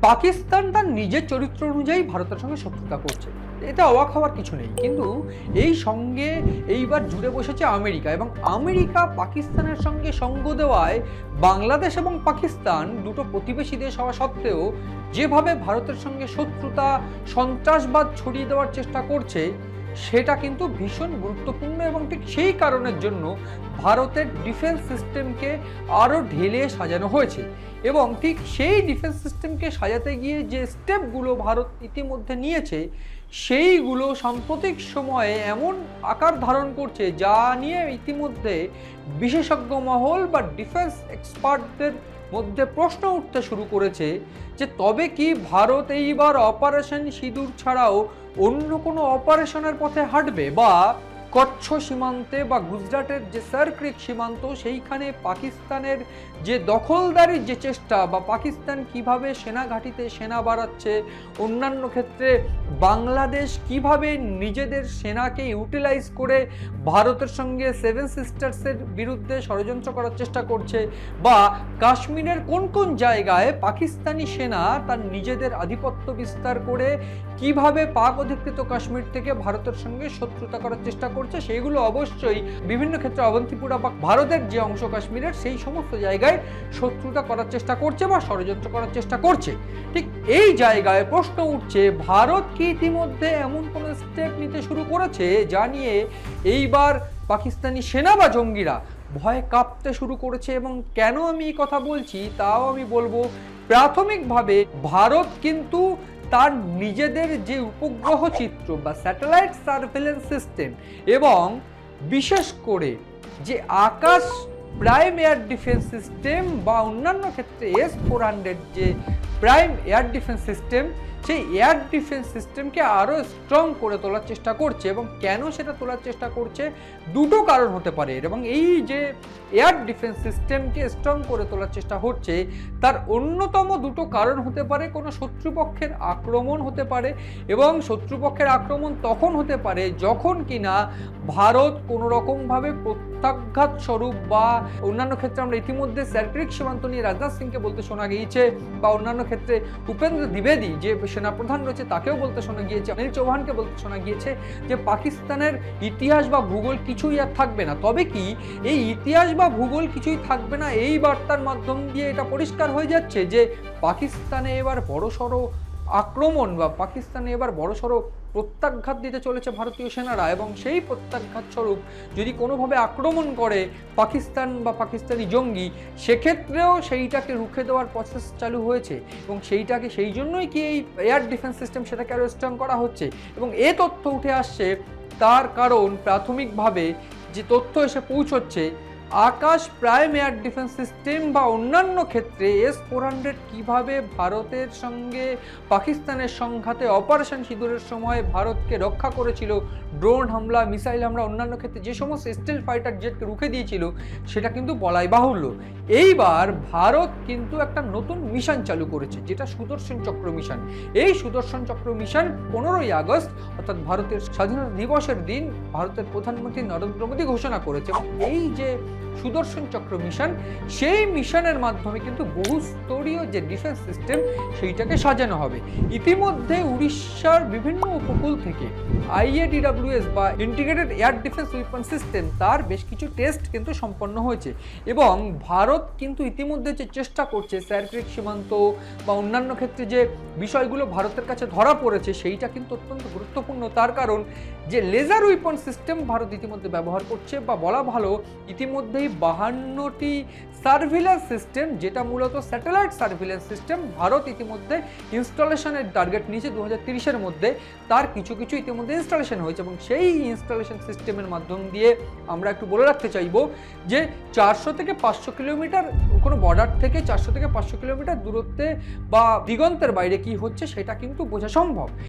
পাকিস্তান তার নিজের চরিত্র অনুযায়ী ভারতের সঙ্গে শত্রুতা করছে। এতে অবাক হওয়ার কিছু নেই। কিন্তু এই সঙ্গে এইবার জুড়ে বসেছে আমেরিকা এবং আমেরিকা পাকিস্তানের সঙ্গে সঙ্গ দেওয়ায় বাংলাদেশ এবং পাকিস্তান দুটো প্রতিবেশী দেশ হওয়া সত্ত্বেও যেভাবে ভারতের সঙ্গে শত্রুতা, সন্ত্রাসবাদ ছড়িয়ে দেওয়ার চেষ্টা করছে সেটা কিন্তু ভীষণ গুরুত্বপূর্ণ এবং ঠিক সেই কারণের জন্য ভারতের ডিফেন্স সিস্টেমকে আরও ঢেলে সাজানো হয়েছে। এবং ঠিক সেই ডিফেন্স সিস্টেমকে সাজাতে গিয়ে যে স্টেপগুলো ভারত ইতিমধ্যে নিয়েছে, সেইগুলো সাম্প্রতিক সময়ে এমন আকার ধারণ করছে যা নিয়ে ইতিমধ্যে বিশেষজ্ঞ মহল বা ডিফেন্স এক্সপার্টদের মধ্যে প্রশ্ন উঠতে শুরু করেছে যে তবে কি ভারত এইবার অপারেশন সিঁদুর ছাড়াও অন্য কোনো অপারেশনের পথে হাঁটবে বা কচ্ছ সীমান্তে বা গুজরাটের যে সার্ক্রিক সীমান্ত, সেইখানে পাকিস্তানের যে দখলদারির যে চেষ্টা বা পাকিস্তান কীভাবে সেনা ঘাঁটিতে সেনা বাড়াচ্ছে, অন্যান্য ক্ষেত্রে বাংলাদেশ কীভাবে নিজেদের সেনাকে ইউটিলাইজ করে ভারতের সঙ্গে সেভেন সিস্টার্সের বিরুদ্ধে ষড়যন্ত্র করার চেষ্টা করছে বা কাশ্মীরের কোন কোন জায়গায় পাকিস্তানি সেনা তার নিজেদের আধিপত্য বিস্তার করে কীভাবে পাক অধিকৃত কাশ্মীর থেকে ভারতের সঙ্গে শত্রুতা করার চেষ্টা করছে, সেগুলো অবশ্যই বিভিন্ন ক্ষেত্রে অবন্তিপুরা বা ভারতের যে অংশ কাশ্মীরের, সেই সমস্ত জায়গায় শত্রুতা করার চেষ্টা করছে বা ষড়যন্ত্র করার চেষ্টা করছে। ঠিক এই জায়গায় প্রশ্ন উঠছে, ভারত কি ইতিমধ্যে এমন কোনো স্টেপ নিতে শুরু করেছে যা নিয়ে এইবার পাকিস্তানি সেনা বা জঙ্গিরা ভয় কাঁপতে শুরু করেছে এবং কেন আমি কথা বলছি, তাও আমি বলব, প্রাথমিকভাবে ভারত কিন্তু তার নিজেদের যে উপগ্রহ চিত্র বা স্যাটেলাইট সার্ভেলেন্স সিস্টেম এবং বিশেষ করে যে Akash prime air defence system বা অন্যান্য ক্ষেত্রে এস ফোর হান্ড্রেড যে প্রাইম এয়ার ডিফেন্স সিস্টেম সেই এয়ার ডিফেন্স সিস্টেমকে আরও স্ট্রং করে তোলার চেষ্টা করছে এবং কেন সেটা তোলার চেষ্টা করছে দুটো কারণ হতে পারে। এবং এই যে এয়ার ডিফেন্স সিস্টেমকে স্ট্রং করে তোলার চেষ্টা হচ্ছে, তার অন্যতম দুটো কারণ হতে পারে, কোনো শত্রুপক্ষের আক্রমণ হতে পারে এবং শত্রুপক্ষের আক্রমণ তখন হতে পারে যখন কিনা ভারত কোনো রকমভাবে প্রত্যাঘাত স্বরূপ বা অন্যান্য ক্ষেত্রে আমরা ইতিমধ্যে স্যারক্রিক সীমান্ত নিয়ে রাজনাথ সিংকে বলতে শোনা গিয়েছে বা অন্যান্য ক্ষেত্রে উপেন্দ্র দ্বিবেদী যে সেনাপ্রধান রয়েছে, তাকেও বলতে শোনা গিয়েছে, অনিল চৌহানকে বলতে শোনা গিয়েছে যে পাকিস্তানের ইতিহাস বা ভূগোল কিছুই আর থাকবে না। তবে কি এই ইতিহাস বা ভূগোল কিছুই থাকবে না? এই বার্তার মাধ্যম দিয়ে এটা পরিষ্কার হয়ে যাচ্ছে যে পাকিস্তানে এবার বড়সড় আক্রমণ বা পাকিস্তানে এবার বড়সড় প্রত্যাঘাত দিতে চলেছে ভারতীয় সেনারা এবং সেই প্রত্যাঘাত স্বরূপ যদি কোনোভাবে আক্রমণ করে পাকিস্তান বা পাকিস্তানি জঙ্গি, সেক্ষেত্রেও সেইটাকে রুখে দেওয়ার প্রসেস চালু হয়েছে এবং সেইটাকে সেই জন্যই কি এই এয়ার ডিফেন্স সিস্টেম সেটাকে আরও স্ট্রং করা হচ্ছে? এবং এ তথ্য উঠে আসছে, তার কারণ প্রাথমিকভাবে যে তথ্য এসে পৌঁছচ্ছে Akash prime air defence system বা অন্যান্য ক্ষেত্রে এস ফোর হান্ড্রেড কীভাবে ভারতের সঙ্গে পাকিস্তানের সংঘাতে অপারেশন সিঁদুরের সময় ভারতকে রক্ষা করেছিল, ড্রোন হামলা, মিসাইল হামলা, অন্যান্য ক্ষেত্রে যে সমস্ত স্টিল ফাইটার জেটকে রুখে দিয়েছিল, সেটা কিন্তু বলাই বাহুল্য। এইবার ভারত কিন্তু একটা নতুন মিশন চালু করেছে, যেটা সুদর্শন চক্র মিশন। এই সুদর্শন চক্র মিশন পনেরোই আগস্ট, অর্থাৎ ভারতের স্বাধীনতা দিবসের দিন, ভারতের প্রধানমন্ত্রী নরেন্দ্র মোদী ঘোষণা করেছে। এই যে সুদর্শন চক্র মিশন, সেই মিশনের মাধ্যমে কিন্তু বহু স্তরীয় যে ডিফেন্স সিস্টেম, সেইটাকে সাজানো হবে। ইতিমধ্যে উড়িষ্যার বিভিন্ন উপকূল থেকে আইএডিডব্লিউএস বা integrated air defence weapon system তার বেশ কিছু টেস্ট কিন্তু সম্পন্ন হয়েছে। এবং ভারত কিন্তু ইতিমধ্যে যে চেষ্টা করছে স্যারক্রিক সীমান্ত বা অন্যান্য ক্ষেত্রে যে বিষয়গুলো ভারতের কাছে ধরা পড়েছে, সেইটা কিন্তু অত্যন্ত গুরুত্বপূর্ণ। তার কারণ, যে লেজার উইপন সিস্টেম ভারত ইতিমধ্যে ব্যবহার করছে বা বলা ভালো, ইতিমধ্যেই বাহান্নটি সার্ভিলেন্স সিস্টেম, যেটা মূলত স্যাটেলাইট সার্ভিলেন্স সিস্টেম, ভারত ইতিমধ্যে ইনস্টলেশনের টার্গেট নিয়েছে দু হাজার মধ্যে। তার কিছু কিছু ইতিমধ্যে ইনস্টলেশন হয়েছে এবং সেই ইনস্টলেশন সিস্টেমের মাধ্যম দিয়ে আমরা একটু বলে রাখতে চাইব যে চারশো থেকে পাঁচশো কিলোমিটার কোনো বর্ডার থেকে চারশো থেকে পাঁচশো কিলোমিটার দূরত্বে বা দিগন্তের বাইরে কি হচ্ছে সেটা কিন্তু বোঝা সম্ভব।